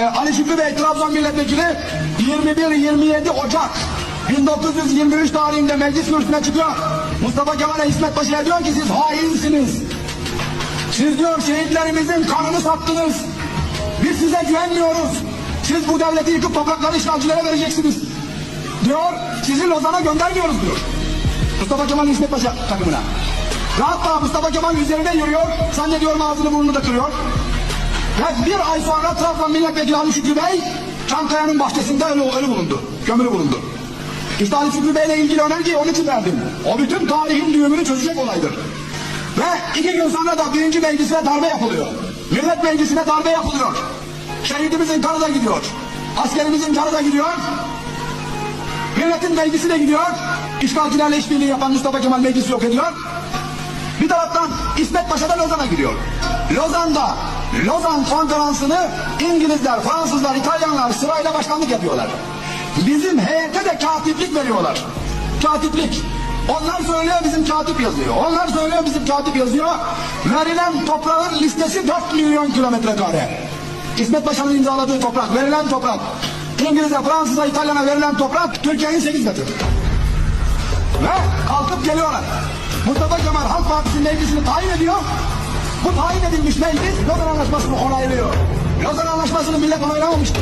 Ee, Ali Şükrü Bey Trabzon Milletvekili 21-27 Ocak 1923 tarihinde meclis kürsüsüne çıkıyor. Mustafa Kemal'e İsmet Paşa'ya diyor ki siz hainsiniz. Siz diyor şehitlerimizin kanını sattınız. Biz size güvenmiyoruz. Siz bu devleti yıkıp toprakları işgalcilere vereceksiniz. Diyor sizi Lozan'a göndermiyoruz diyor. Mustafa Kemal İsmet Paşa takımına. Ve hatta Mustafa Kemal üzerine yürüyor. Zannediyorum ağzını burnunu da kırıyor. Ve bir ay sonra Trabzon Milletvekili Ali Şükrü Bey Çankaya'nın bahçesinde ölü, ölü bulundu. Gömülü bulundu. İşte Ali Şükrü Bey'le ilgili önergeyi onun için verdim. O bütün tarihin düğümünü çözecek olaydır. Ve iki gün sonra da birinci meclisine darbe yapılıyor. Millet meclisine darbe yapılıyor. Şehidimizin kanı da gidiyor. Askerimizin kanı da gidiyor. Milletin meclisi de gidiyor. İşgalcilerle işbirliği yapan Mustafa Kemal meclisi yok ediyor. Bir taraftan İsmet Paşa da Lozan'a gidiyor. Lozan'da Lozan konferansını İngilizler, Fransızlar, İtalyanlar sırayla başkanlık yapıyorlar. Bizim heyete de katiplik veriyorlar. Katiplik. Onlar söylüyor bizim katip yazıyor. Onlar söylüyor bizim katip yazıyor. Verilen toprağın listesi 4 milyon kilometre kare. İsmet Paşa'nın imzaladığı toprak, verilen toprak. İngiliz'e, Fransız'a, İtalyan'a verilen toprak Türkiye'nin 8 katı. Ve kalkıp geliyorlar. Mustafa Kemal Halk Partisi'nin meclisini tayin ediyor. Bu tayin edilmiş meclis Lozan Anlaşması'nı onaylıyor. Lozan Anlaşması'nı millet onaylamamıştı.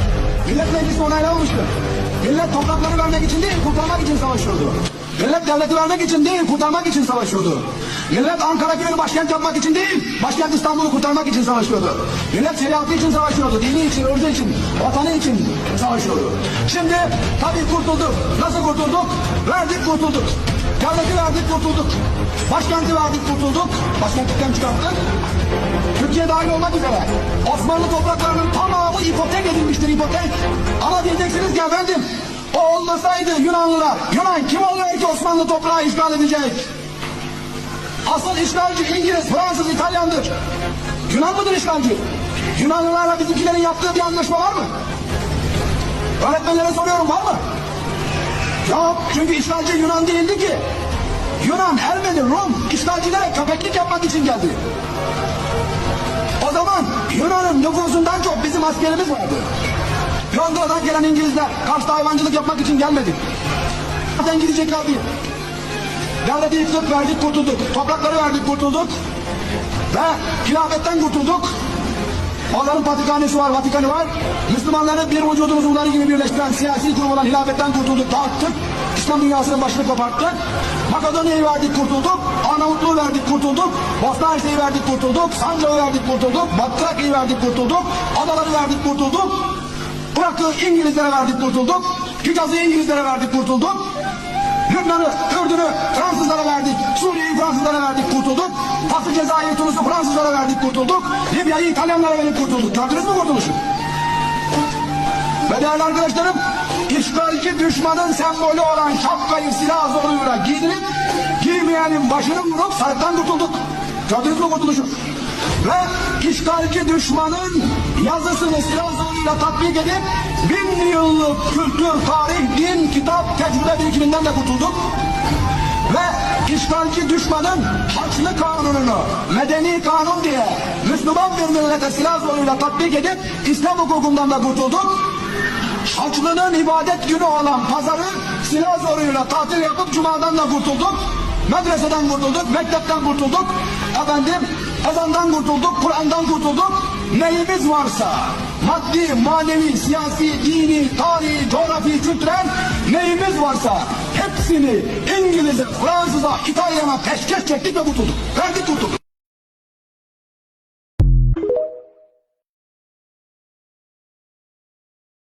Millet meclisi onaylamamıştı. Millet toprakları vermek için değil, kurtarmak için savaşıyordu. Millet devleti vermek için değil, kurtarmak için savaşıyordu. Millet Ankara köyünü başkent yapmak için değil, başkent İstanbul'u kurtarmak için savaşıyordu. Millet şeriatı için savaşıyordu, dini için, ırzı için, vatanı için savaşıyordu. Şimdi tabii kurtulduk. Nasıl kurtulduk? Verdik kurtulduk. Devleti verdik kurtulduk. Başkenti verdik kurtulduk. Başkentlikten çıkarttık. Türkiye dahil olmak üzere Osmanlı topraklarının tamamı ipotek edilmiştir ipotek. Ama diyeceksiniz ki efendim o olmasaydı Yunanlılar, Yunan kim oluyor ki Osmanlı toprağı işgal edecek? Asıl işgalci İngiliz, Fransız, İtalyandır. Yunan mıdır işgalci? Yunanlılarla bizimkilerin yaptığı bir anlaşma var mı? Öğretmenlere soruyorum var mı? Yok çünkü işgalci Yunan değildi ki. Yunan, Ermeni, Rum işgalcilere köpeklik yapmak için geldi. O zaman Yunan'ın nüfusundan çok bizim askerimiz vardı. Londra'dan gelen İngilizler Kars'ta hayvancılık yapmak için gelmedi. Zaten gideceklerdi. Devleti yıktık, verdik, kurtulduk. Toprakları verdik, kurtulduk. Ve hilafetten kurtulduk. Onların patrikhanesi var, Vatikanı var. Müslümanları bir vücudun uzuvları gibi birleştiren siyasi kurum olan hilafetten kurtulduk, dağıttık. İslam dünyasının başını koparttık. Makedonya'yı verdik, kurtulduk. Arnavutluğu verdik, kurtulduk. Bosna Hersek'i verdik, kurtulduk. Sancak'ı verdik, kurtulduk. Batı Trakya'yı verdik, kurtulduk. Adaları verdik, kurtulduk. Irak'ı İngilizlere verdik, kurtulduk. Hicaz'ı İngilizlere verdik, kurtulduk. Lübnan'ı, Ürdün'ü Fransızlara verdik. Suriye'yi Fransızlara verdik, kurtulduk. Fas'ı, Cezayir'i, Tunus'u Fransızlara verdik, kurtulduk. Libya'yı İtalyanlara verip kurtulduk. Gördünüz mü kurtuluşu? Ve değerli arkadaşlarım, işgalci düşmanın sembolü olan şapkayı silah zoruyla giydirip, giymeyenin başını vurup sarıktan kurtulduk. Gördünüz mü kurtuluşu? Ve işgalci düşmanın yazısını silah zoruyla tatbik edip, bin yıllık kültür, tarih, din, kitap, tecrübe birikiminden de kurtulduk. Ve işgalci düşmanın Haçlı kanununu medeni kanun diye Müslüman bir millete silah zoruyla tatbik edip İslam hukukundan da kurtulduk. Haçlı'nın ibadet günü olan pazarı silah zoruyla tatil yapıp cumadan da kurtulduk. Medreseden kurtulduk, mektepten kurtulduk. Efendim ezandan kurtulduk, Kur'an'dan kurtulduk. Neyimiz varsa maddi, manevi, siyasi, dini, tarihi, coğrafi, kültürel neyimiz varsa hepsini İngiliz'e, Fransız'a, İtalyan'a peşkeş çektik ve kurtulduk. Verdik kurtulduk.